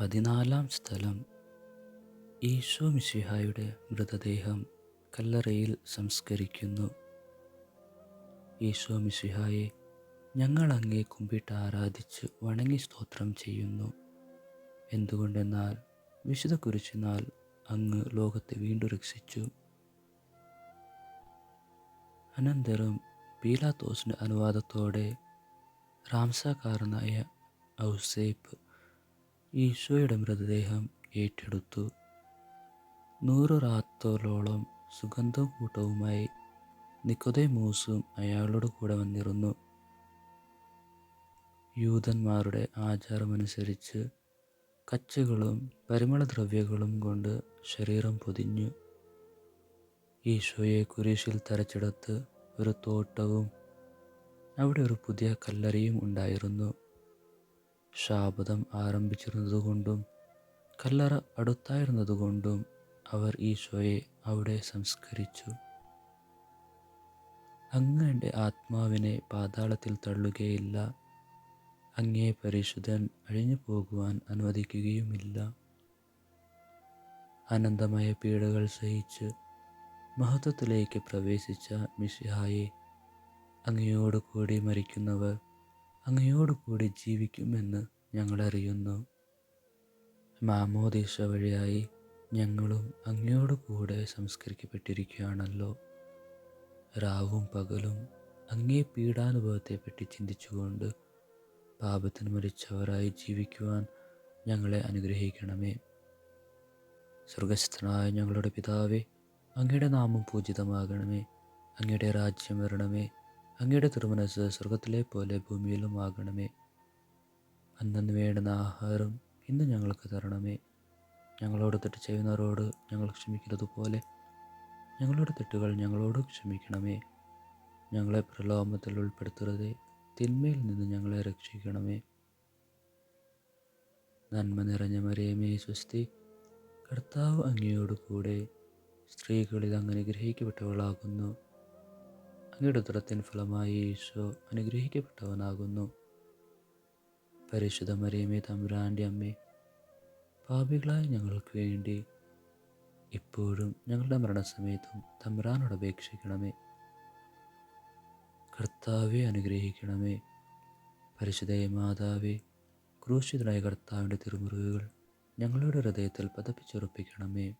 പതിനാലാം സ്ഥലം. ഈശോ മിശിഹായുടെ മൃതദേഹം കല്ലറയിൽ സംസ്കരിക്കുന്നു. ഈശോ മിശിഹായെ ഞങ്ങൾ അങ്ങേ കുമ്പിട്ട് ആരാധിച്ച് വണങ്ങി സ്തോത്രം ചെയ്യുന്നു. എന്തുകൊണ്ടെന്നാൽ വിശുദ്ധ കുരിശിനാൽ അങ്ങ് ലോകത്തെ വീണ്ടും രക്ഷിച്ചു. അനന്തരം പീലാത്തോസിന്റെ അനുവാദത്തോടെ റാംസാക്കാരനായ ഔസേപ്പ് ഈശോയുടെ മൃതദേഹം ഏറ്റെടുത്തു. നൂറ് റാത്തോളോളം സുഗന്ധം കൂട്ടവുമായി നിക്കോദേമൂസും അയാളോട് കൂടെ വന്നിരുന്നു. യൂതന്മാരുടെ ആചാരമനുസരിച്ച് കച്ചകളും പരിമളദ്രവ്യങ്ങളും കൊണ്ട് ശരീരം പൊതിഞ്ഞു. ഈശോയെ കുരിശിൽ തരച്ചെടുത്ത് ഒരു തോട്ടവും അവിടെ ഒരു പുതിയ കല്ലറയും ഉണ്ടായിരുന്നു. ശാപതം ആരംഭിച്ചിരുന്നതുകൊണ്ടും കല്ലറ അടുത്തായിരുന്നതുകൊണ്ടും അവർ ഈശോയെ അവിടെ സംസ്കരിച്ചു. അങ്ങ് എന്റെ ആത്മാവിനെ പാതാളത്തിൽ തള്ളുകയില്ല. അങ്ങേ പരിശുദ്ധൻ അഴിഞ്ഞു പോകുവാൻ അനുവദിക്കുകയുമില്ല. അനന്തമായ പീഡകൾ സഹിച്ച് മഹത്വത്തിലേക്ക് പ്രവേശിച്ച മിഷിഹായെ അങ്ങയോട് കൂടി മരിക്കുന്നവർ അങ്ങയോട് കൂടി ജീവിക്കുമെന്ന് ഞങ്ങളറിയുന്നു. മാമോദീശ വഴിയായി ഞങ്ങളും അങ്ങയോട് കൂടെ സംസ്കരിക്കപ്പെട്ടിരിക്കുകയാണല്ലോ. രാവും പകലും അങ്ങേ പീഡാനുഭവത്തെപ്പറ്റി ചിന്തിച്ചുകൊണ്ട് പാപത്തിന് മരിച്ചവരായി ജീവിക്കുവാൻ ഞങ്ങളെ അനുഗ്രഹിക്കണമേ. സ്വർഗസ്ഥനായ ഞങ്ങളുടെ പിതാവേ അങ്ങയുടെ നാമം പൂജിതമാകണമേ. അങ്ങയുടെ രാജ്യം വരണമേ. അങ്ങയുടെ തിരുമനസ് സ്വർഗത്തിലെ പോലെ ഭൂമിയിലും ആകണമേ. അന്നു വേണ്ടുന്ന ആഹാരം ഇന്ന് ഞങ്ങൾക്ക് തരണമേ. ഞങ്ങളോട് തെറ്റ് ചെയ്യുന്നവരോട് ഞങ്ങൾ ക്ഷമിക്കുന്നതുപോലെ ഞങ്ങളുടെ തെറ്റുകൾ ഞങ്ങളോട് ക്ഷമിക്കണമേ. ഞങ്ങളെ പ്രലോഭത്തിൽ ഉൾപ്പെടുത്തരുതേ. തിന്മയിൽ നിന്ന് ഞങ്ങളെ രക്ഷിക്കണമേ. നന്മ നിറഞ്ഞ മറിയമേ സ്വസ്തി കർത്താവ് അങ്ങയോട് കൂടെ സ്ത്രീകളിൽ അങ്ങനെ അനുഗ്രഹിക്കപ്പെട്ടവളാകുന്നു അങ്ങയുടെ ഉത്തരത്തിൻ ഫലമായി ഈശോ അനുഗ്രഹിക്കപ്പെട്ടവനാകുന്നു. പരിശുദ്ധ മറിയമേ തമ്പുരാന്റെ അമ്മേ പാപികളായ ഞങ്ങൾക്ക് വേണ്ടി ഇപ്പോഴും ഞങ്ങളുടെ മരണസമയത്തും തമ്പുരാനോട് അപേക്ഷിക്കണമേ. കർത്താവെ അനുഗ്രഹിക്കണമേ. പരിശുദ്ധയെ മാതാവെ ക്രൂശിതനായ കർത്താവിന്റെ തിരുമുറിവുകൾ ഞങ്ങളുടെ ഹൃദയത്തിൽ പതപ്പിച്ചുറപ്പിക്കണമേ.